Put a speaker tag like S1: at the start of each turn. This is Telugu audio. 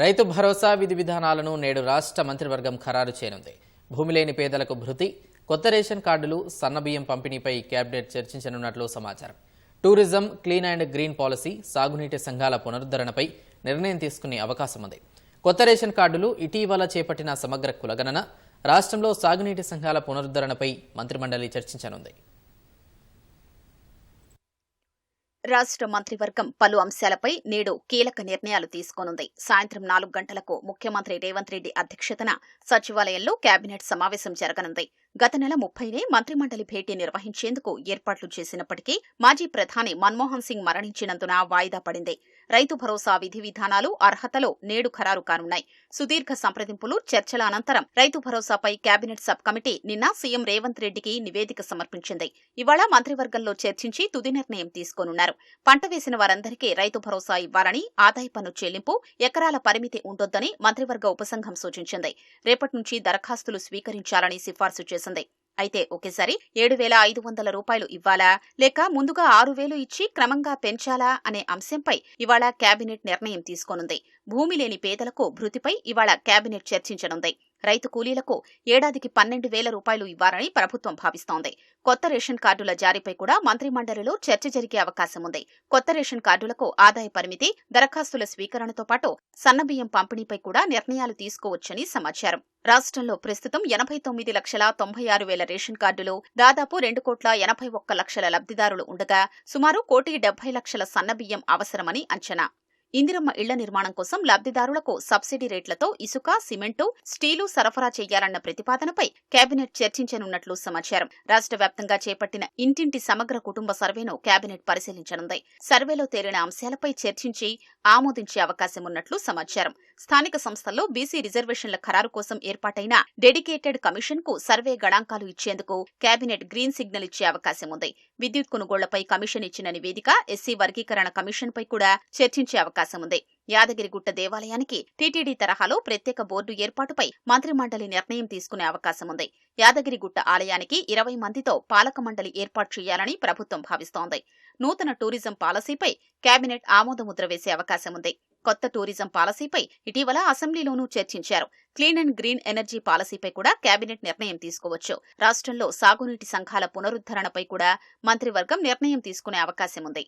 S1: రైతు భరోసా విధి విధానాలను నేడు రాష్ట్ర మంత్రివర్గం ఖరారు చేయనుంది. భూమి లేని పేదలకు భృతి కొత్త రేషన్ కార్డులు సన్నబియ్యం పంపిణీపై కేబినెట్ చర్చించనున్నట్లు సమాచారం. Tourism clean and green policy సాగునీటి సంఘాల పునరుద్ధరణపై నిర్ణయం తీసుకునే అవకాశం ఉంది కొత్త రేషన్ కార్డులు ఇటీవల చేపట్టిన సమగ్ర కులగణన రాష్ట్రంలో సాగునీటి సంఘాల పునరుద్ధరణపై మంత్రిమండలి చర్చించనుంది.
S2: రాష్ట్ర మంత్రివర్గం పలు అంశాలపై నేడు కీలక నిర్ణయాలు తీసుకోనుంది. సాయంత్రం నాలుగు గంటలకు ముఖ్యమంత్రి రేవంత్ రెడ్డి అధ్యక్షతన సచివాలయంలో కేబినెట్ సమావేశం జరగనుంది. గత నెల ముప్పైనే మంత్రిమండలి భేటీ నిర్వహించేందుకు ఏర్పాట్లు చేసినప్పటికీ మాజీ ప్రధాని మన్మోహన్ సింగ్ మరణించినందున వాయిదా పడింది. రైతు భరోసా విధి విధానాలు అర్హతలు నేడు ఖరారు కానున్నాయి. సుదీర్ఘ సంప్రదింపులు చర్చల అనంతరం రైతు భరోసాపై కేబినెట్ సబ్ కమిటీ నిన్న సీఎం రేవంత్ రెడ్డికి నివేదిక సమర్పించింది. ఇవాళ మంత్రివర్గంలో చర్చించి తుది నిర్ణయం తీసుకోనున్నారు. పంట వేసిన వారందరికీ రైతు భరోసా ఇవ్వాలని ఆదాయ పన్ను చెల్లింపు ఎకరాల పరిమితి ఉండొద్దని మంత్రివర్గ ఉపసంఘం సూచించింది. రేపటి నుంచి దరఖాస్తులు స్వీకరించాలని సిఫార్సు చేసింది అయితే ఒకేసారి ఏడు వేల ఐదు వందల రూపాయలు ఇవ్వాలా? లేక ముందుగా ఆరు వేలు ఇచ్చి క్రమంగా పెంచాలా? అనే అంశంపై ఇవాళ కేబినెట్ నిర్ణయం తీసుకోనుంది. భూమి లేని పేదలకు భృతిపై ఇవాళ కేబినెట్ చర్చించనుంది. రైతు కూలీలకు ఏడాదికి పన్నెండు వేల రూపాయలు ఇవ్వాలని ప్రభుత్వం భావిస్తోంది. కొత్త రేషన్ కార్డుల జారీపై కూడా మంత్రిమండలిలో చర్చ జరిగే అవకాశం ఉంది. కొత్త రేషన్ కార్డులకు ఆదాయ పరిమితి దరఖాస్తుల స్వీకరణతో పాటు సన్నబియ్యం పంపిణీపై కూడా నిర్ణయాలు తీసుకోవచ్చని సమాచారం. రాష్ట్రంలో ప్రస్తుతం ఎనభై తొమ్మిది లక్షల తొంభై ఆరు వేల రేషన్ కార్డులు దాదాపు రెండు కోట్ల ఎనభై ఒక్క లక్షల లబ్ధిదారులు ఉండగా సుమారు కోటి డెబ్బై లక్షల సన్నబియ్యం అవసరమని అంచనా. ఇందిరమ్మ ఇళ్ళ నిర్మాణం కోసం లబ్ధిదారులకు సబ్సిడీ రేట్లతో ఇసుక సిమెంటు స్టీలు సరఫరా చేయాలన్న ప్రతిపాదనపై కేబినెట్ చర్చించనున్నట్లు సమాచారం. రాష్ట్ర వ్యాప్తంగా చేపట్టిన ఇంటింటి సమగ్ర కుటుంబ సర్వేను కేబినెట్ పరిశీలించనుంది. సర్వేలో తేలిన అంశాలపై చర్చించి ఆమోదించే అవకాశం ఉన్నట్లు సమాచారం. స్థానిక సంస్థల్లో బీసీ రిజర్వేషన్ల ఖరారు కోసం ఏర్పాటైన డెడికేటెడ్ కమిషన్కు సర్వే గణాంకాలు ఇచ్చేందుకు కేబినెట్ గ్రీన్ సిగ్నల్ ఇచ్చే అవకాశం ఉంది విద్యుత్ కొనుగోళ్ళపై కమిషన్ ఇచ్చిన నివేదిక ఎస్సీ వర్గీకరణ కమిషన్ పై కూడా చర్చించే అవకాశం ఉంది యాదగిరిగుట్ట దేవాలయానికి టీటీడీ తరహాలో ప్రత్యేక బోర్డు ఏర్పాటుపై మంత్రిమండలి నిర్ణయం తీసుకునే అవకాశం ఉంది యాదగిరిగుట్ట ఆలయానికి ఇరవై మందితో పాలక మండలి ఏర్పాటు చేయాలని ప్రభుత్వం భావిస్తోంది. నూతన టూరిజం పాలసీపై కేబినెట్ ఆమోదముద్ర వేసే అవకాశం ఉంది కొత్త టూరిజం పాలసీపై ఇటీవల అసెంబ్లీలోనూ చర్చించారు. క్లీన్ అండ్ గ్రీన్ ఎనర్జీ పాలసీపై కూడా కేబినెట్ నిర్ణయం తీసుకోవచ్చు. రాష్ట్రంలో సాగునీటి సంఘాల పునరుద్ధరణపై కూడా మంత్రివర్గం నిర్ణయం తీసుకునే అవకాశం ఉంది